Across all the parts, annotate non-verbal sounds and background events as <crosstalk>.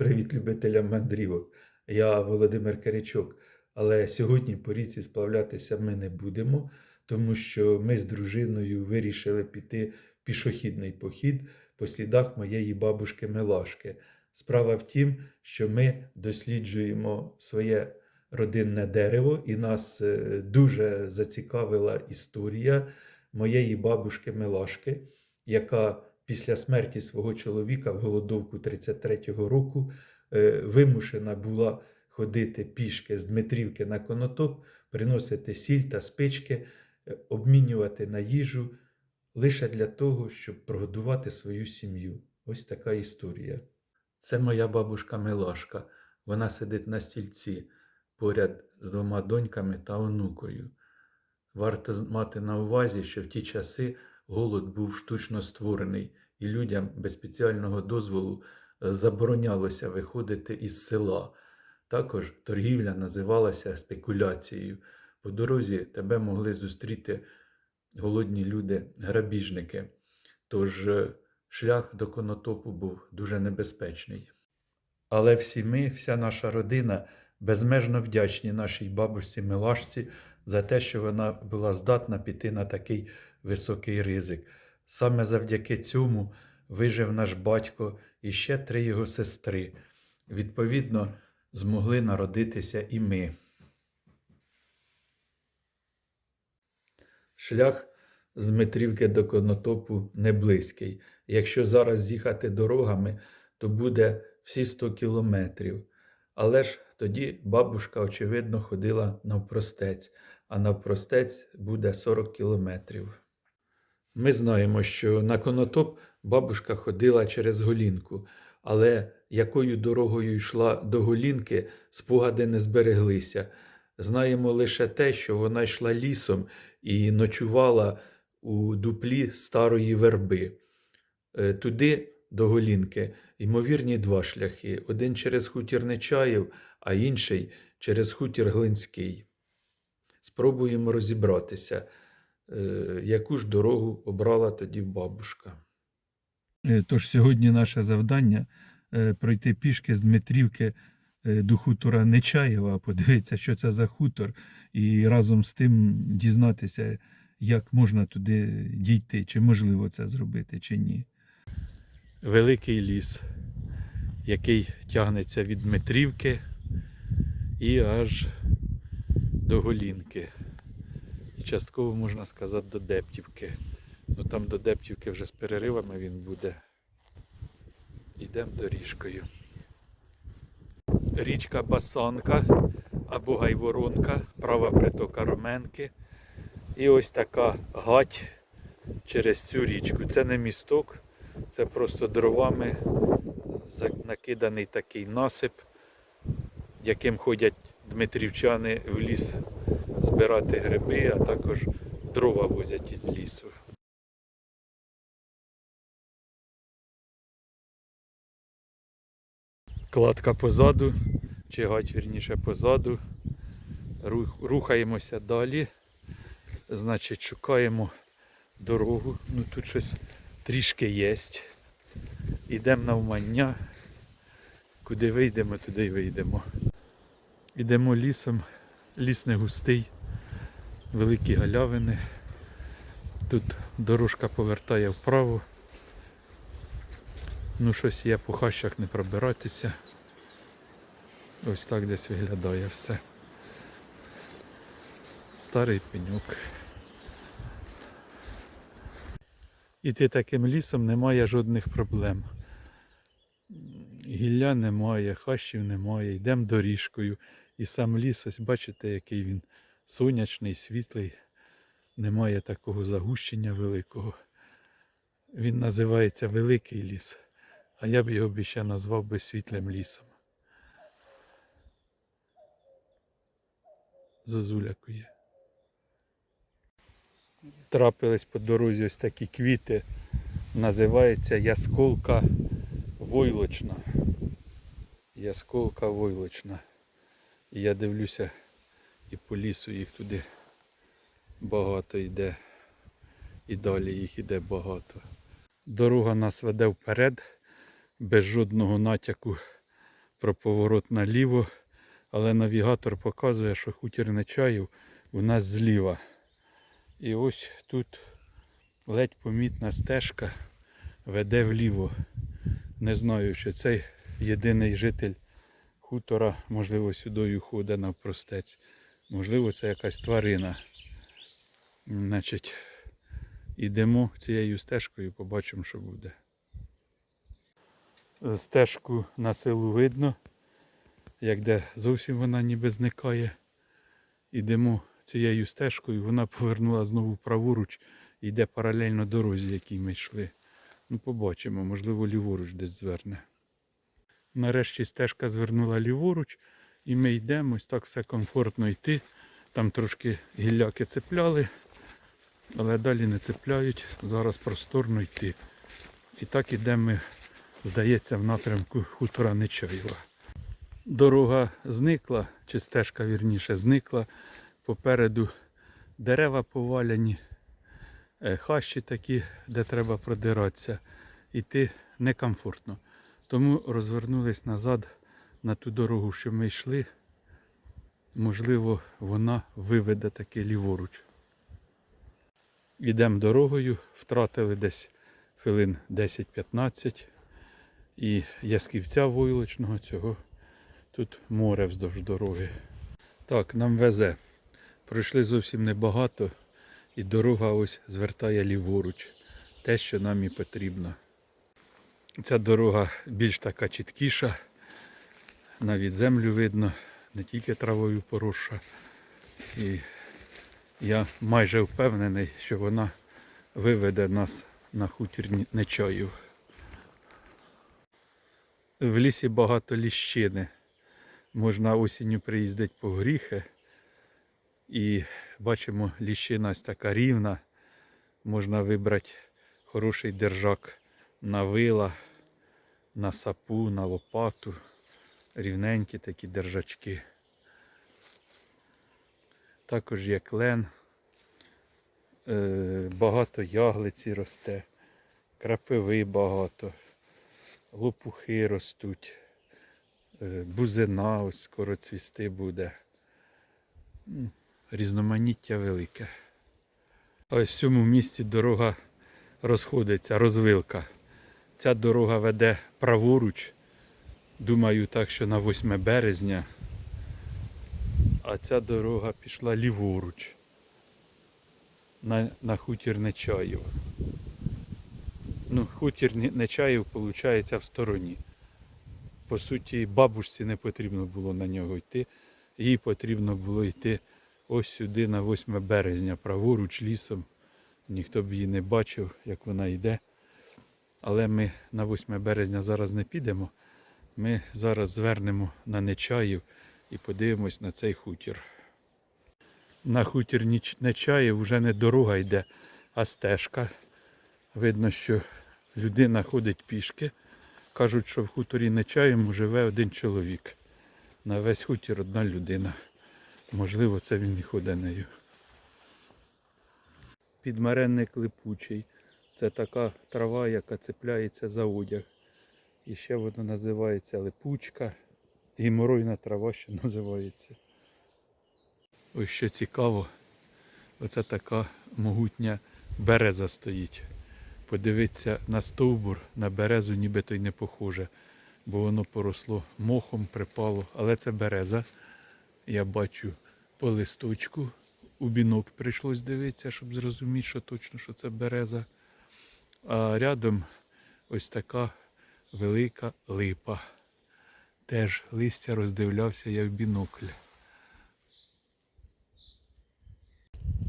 Привіт любителям мандрівок. Я Володимир Киричок. Але сьогодні по річці сплавлятися ми не будемо, тому що ми з дружиною вирішили піти в пішохідний похід по слідах моєї бабушки Милашки. Справа в тім, що ми досліджуємо своє родинне дерево, і нас е, дуже зацікавила історія моєї бабушки Милашки, яка після смерті свого чоловіка в голодовку 33-го року е, вимушена була ходити пішки з Дмитрівки на конотоп, приносити сіль та спички, е, обмінювати на їжу лише для того, щоб прогодувати свою сім'ю. Ось така історія. Це моя бабушка Милашка. Вона сидить на стільці поряд з двома доньками та онукою. Варто мати на увазі, що в ті часи голод був штучно створений, і людям без спеціального дозволу е, заборонялося виходити із села. Також торгівля називалася спекуляцією. По дорозі тебе могли зустріти голодні люди, грабіжники. Тож е, шлях до конотопу був дуже небезпечний. Але всі ми, вся наша родина, безмежно вдячні нашій бабусі Милашці за те, що вона була здатна піти на такий високий ризик. Саме завдяки цьому вижив наш батько і ще три його сестри. Відповідно, змогли народитися і ми. Шлях з Дмитрівки до Конотопу не близький. Якщо зараз з'їхати дорогами, то буде всі 100 кілометрів. Але ж тоді бабушка, очевидно, ходила навпростець, а навпростець буде 40 кілометрів. Ми знаємо, що на конотоп бабушка ходила через голінку, але якою дорогою йшла до голінки, спогади не збереглися. Знаємо лише те, що вона йшла лісом і ночувала у дуплі старої верби. Е, Туди, до голінки, ймовірні два шляхи: один через хутір Нечаєв, а інший через хутір Глинський. Спробуємо розібратися, яку ж дорогу обрала тоді бабушка. Е, Тож сьогодні наше завдання е, пройти пішки з Дмитрівки е, до хутора Нечаєва, подивитися, що це за хутор, і разом з тим дізнатися, як можна туди дійти, чи можливо це зробити, чи ні. Великий ліс, який тягнеться від Дмитрівки і аж до Голінки. І частково можна сказати до Дептівки. Ну там до Дептівки вже з переривами він буде. Йдемо доріжкою. Річка Басанка або Гайворонка, права притока Роменки. І ось така гать через цю річку. Це не місток, це просто дровами накиданий такий насип, яким ходять дмитрівчани в ліс збирати гриби, а також дрова возять із лісу. Кладка позаду, чи гать вірніше позаду. Рух- Рухаємося далі. Значить, шукаємо дорогу. Ну тут щось трішки є. Йдемо навмання. Куди вийдемо, туди й вийдемо. Йдемо лісом. Ліс не густий, великі галявини. Тут дорожка повертає вправо. Ну, щось є по хащах не пробиратися. Ось так десь виглядає все. Старий пеньок. Іти таким лісом немає жодних проблем. Гілля немає, хащів немає, йдемо доріжкою. І сам ліс, ось бачите, який він сонячний, світлий, немає такого загущення великого. Він називається Великий ліс, а я б його б ще назвав би світлим лісом. Зозулякує. Трапились по дорозі ось такі квіти. Називається ясколка войлочна. Ясколка войлочна. І я дивлюся, і по лісу їх туди багато йде. І далі їх іде багато. Дорога нас веде вперед, без жодного натяку про поворот наліво, але навігатор показує, що хутір Нечаїв у нас зліва. І ось тут ледь помітна стежка веде вліво. Не знаю, що цей єдиний житель хутора, можливо, сюди ходить навпростець. Можливо, це якась тварина. Значить, ідемо цією стежкою, побачимо, що буде. Стежку на селу видно, як де зовсім вона ніби зникає. Ідемо цією стежкою, вона повернула знову праворуч йде паралельно дорозі, якій ми йшли. Ну, побачимо, можливо, ліворуч десь зверне. Нарешті стежка звернула ліворуч, і ми йдемо, ось так все комфортно йти. Там трошки гілляки цепляли, але далі не цепляють. Зараз просторно йти. І так ідемо ми, здається, в напрямку хутора Нечаєва. Дорога зникла, чи стежка вірніше зникла. Попереду дерева поваляні, е, хащі такі, де треба продиратися. Іти некомфортно. Тому розвернулись назад на ту дорогу, що ми йшли. Можливо, вона виведе таки ліворуч. Йдемо дорогою, втратили десь хвилин 10-15 і ясківця войлочного цього. Тут море вздовж дороги. Так, нам везе. Пройшли зовсім небагато, і дорога ось звертає ліворуч. Те, що нам і потрібно. Ця дорога більш така чіткіша. Навіть землю видно, не тільки травою поросша. І я майже впевнений, що вона виведе нас на хутір Нечаїв. В лісі багато ліщини. Можна осінню приїздити по гріхи. І бачимо, ліщина ось така рівна. Можна вибрати хороший держак на вила, на сапу, на лопату. Рівненькі такі держачки. Також є клен. Е, Багато яглиці росте, крапиви багато, лопухи ростуть, е, бузина ось скоро цвісти буде. Різноманіття велике. Ось в цьому місці дорога розходиться, розвилка. Ця дорога веде праворуч. Думаю, так, що на 8 березня. А ця дорога пішла ліворуч. На, на хутір Нечаєв. Ну, хутір Не- Нечаєв, виходить, в стороні. По суті, бабушці не потрібно було на нього йти. Їй потрібно було йти ось сюди на 8 березня, праворуч лісом. Ніхто б її не бачив, як вона йде. Але ми на 8 березня зараз не підемо. Ми зараз звернемо на Нечаїв і подивимось на цей хутір. На хутір Нечаїв вже не дорога йде, а стежка. Видно, що людина ходить пішки. Кажуть, що в хуторі Нечаєвому живе один чоловік. На весь хутір одна людина. Можливо, це він і ходить нею. Підмаренник липучий. Це така трава, яка цепляється за одяг. І ще воно називається липучка. Гіморойна трава ще <laughs> називається. Ось що цікаво. Оце така могутня береза стоїть. Подивитися на стовбур, на березу нібито й не похоже, бо воно поросло мохом, припало. Але це береза. Я бачу по листочку. У бінок прийшлось дивитися, щоб зрозуміти, що точно що це береза. А рядом ось така велика липа. Теж листя роздивлявся я в бінокль.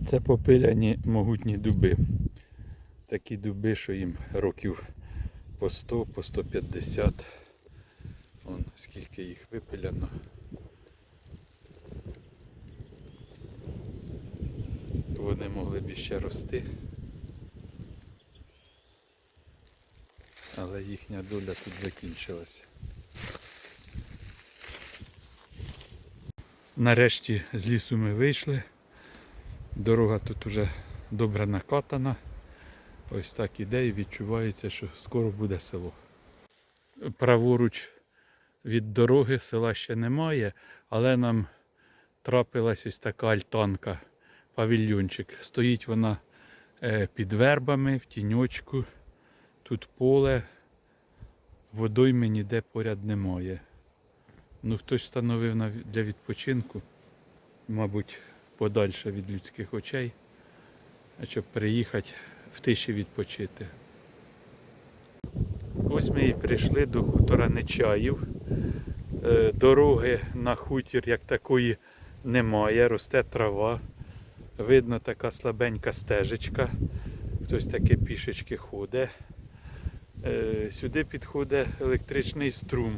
Це попиляні могутні дуби. Такі дуби, що їм років по 100, по 150. Вон скільки їх випиляно. Вони могли б іще рости. Але їхня доля тут закінчилася. Нарешті з лісу ми вийшли. Дорога тут уже добре накатана. Ось так іде і відчувається, що скоро буде село. Праворуч від дороги, села ще немає, але нам трапилась ось така альтанка, павільйончик. Стоїть вона е, під вербами, в тіньочку. Тут поле, водойми ніде поряд немає. Ну, хтось встановив для відпочинку, мабуть, подальше від людських очей, щоб приїхати в тиші відпочити. Ось ми і прийшли до хутора Нечаїв. Е, Дороги на хутір як такої немає, росте трава. Видно така слабенька стежечка. Хтось таки пішечки ходить. Е, Сюди підходить електричний струм.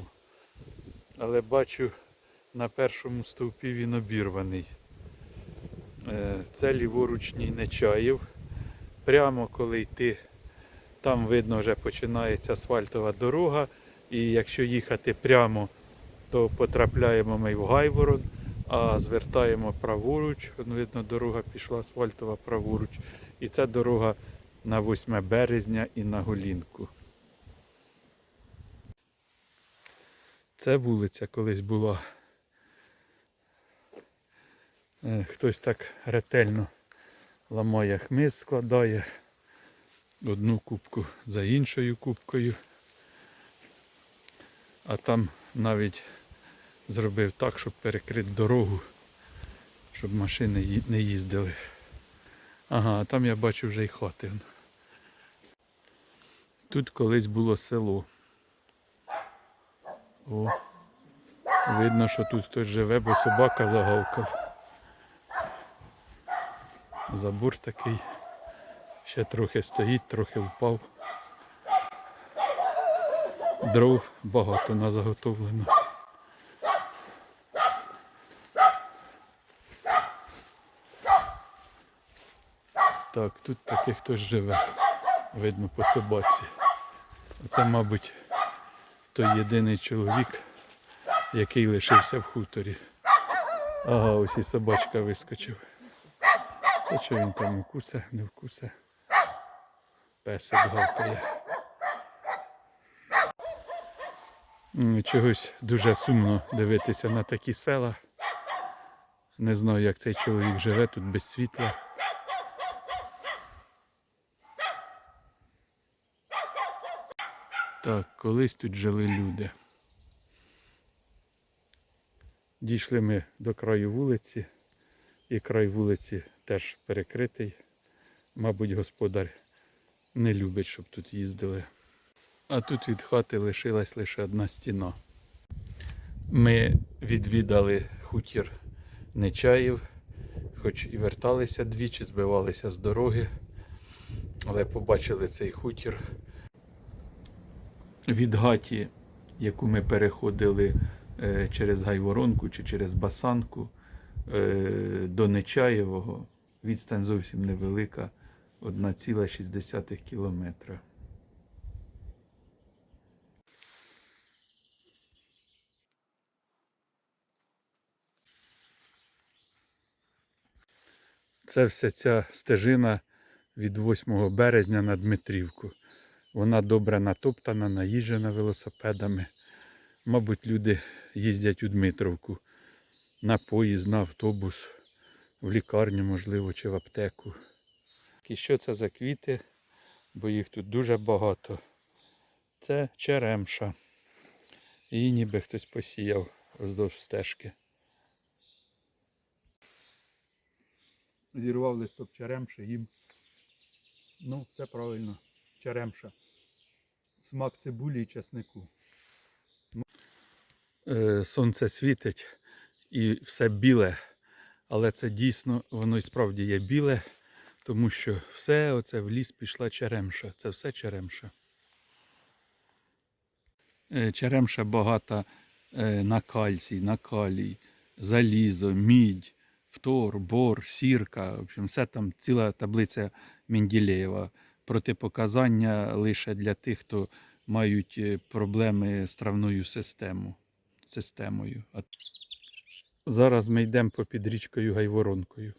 Але бачу на першому стовпі він обірваний. Е, Це ліворучній Нечаїв. Прямо коли йти, там видно вже починається асфальтова дорога. І якщо їхати прямо, то потрапляємо ми в Гайворон, а звертаємо праворуч. Видно, дорога пішла асфальтова праворуч. І це дорога на 8 березня і на Голінку. Це вулиця колись була. Е, Хтось так ретельно ламає хмиз, складає одну кубку за іншою кубкою. А там навіть зробив так, щоб перекрити дорогу, щоб машини не їздили. Ага, а там я бачу вже й хати. Тут колись було село. О, видно, що тут хтось живе, бо собака загавкав. Забор такий. Ще трохи стоїть, трохи впав. Дров багато на заготовлено. Так, тут таки хтось живе. Видно по собаці. Це, мабуть, той єдиний чоловік, який лишився в хуторі. Ага, ось і собачка вискочив. Що він там укусе, не вкусе. Песик гавкає. Чогось дуже сумно дивитися на такі села. Не знаю, як цей чоловік живе тут без світла. Так, колись тут жили люди. Дійшли ми до краю вулиці, і край вулиці теж перекритий. Мабуть, господар не любить, щоб тут їздили. А тут від хати лишилась лише одна стіна. Ми відвідали хутір Нечаїв, хоч і верталися двічі, збивалися з дороги, але побачили цей хутір. Від гаті, яку ми переходили е, через Гайворонку чи через Басанку е, до Нечаєвого, відстань зовсім невелика 1,6 кілометра. Це вся ця стежина від 8 березня на Дмитрівку. Вона добре натоптана, наїжджена велосипедами. Мабуть, люди їздять у Дмитровку на поїзд, на автобус, в лікарню, можливо, чи в аптеку. І що це за квіти? Бо їх тут дуже багато. Це черемша. Її ніби хтось посіяв вздовж стежки. Зірвав листок черемши, їм. Ну, все правильно. Черемша. Смак цибулі і чеснику. Е, сонце світить і все біле, але це дійсно, воно і справді є біле, тому що все оце в ліс пішла черемша. Це все черемша. Е, Черемша багата е, на кальцій, на калій, залізо, мідь, фтор, бор, сірка. В общем, все там ціла таблиця Менділеєва. Протипоказання лише для тих, хто мають е, проблеми з травною системою. системою. Зараз ми йдемо попід річкою Гайворонкою.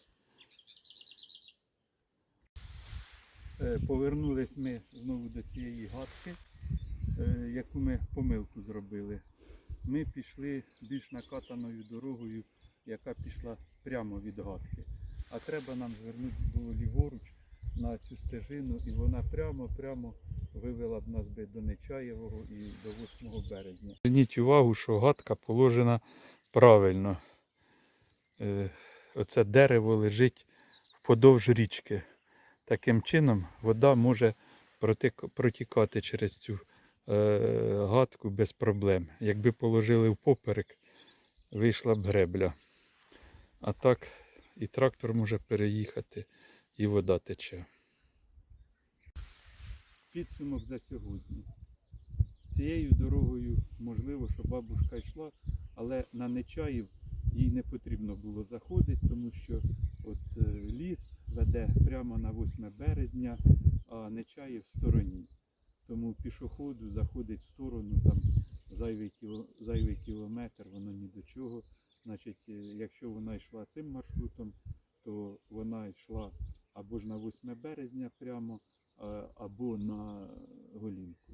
Е, Повернулись ми знову до цієї гадки, е, яку ми помилку зробили. ми пішли більш накатаною дорогою, яка пішла прямо від гадки. А треба нам звернути було ліворуч на цю стежину, і вона прямо-прямо вивела б нас би до Нечаєвого і до 8 березня. Зверніть увагу, що гадка положена правильно. Е, Оце дерево лежить вподовж річки. Таким чином вода може протікати через цю е, гадку без проблем. Якби положили впоперек, вийшла б гребля. А так і трактор може переїхати, і вода тече. Підсумок за сьогодні. Цією дорогою можливо, що бабушка йшла, але на Нечаїв їй не потрібно було заходити, тому що от е, ліс веде прямо на 8 березня, а Нечаїв в стороні. Тому пішоходу заходить в сторону, там зайвий, кіло, зайвий кілометр, воно ні до чого. Значить, е, якщо вона йшла цим маршрутом, то вона йшла або ж на 8 березня прямо, або на Голінку.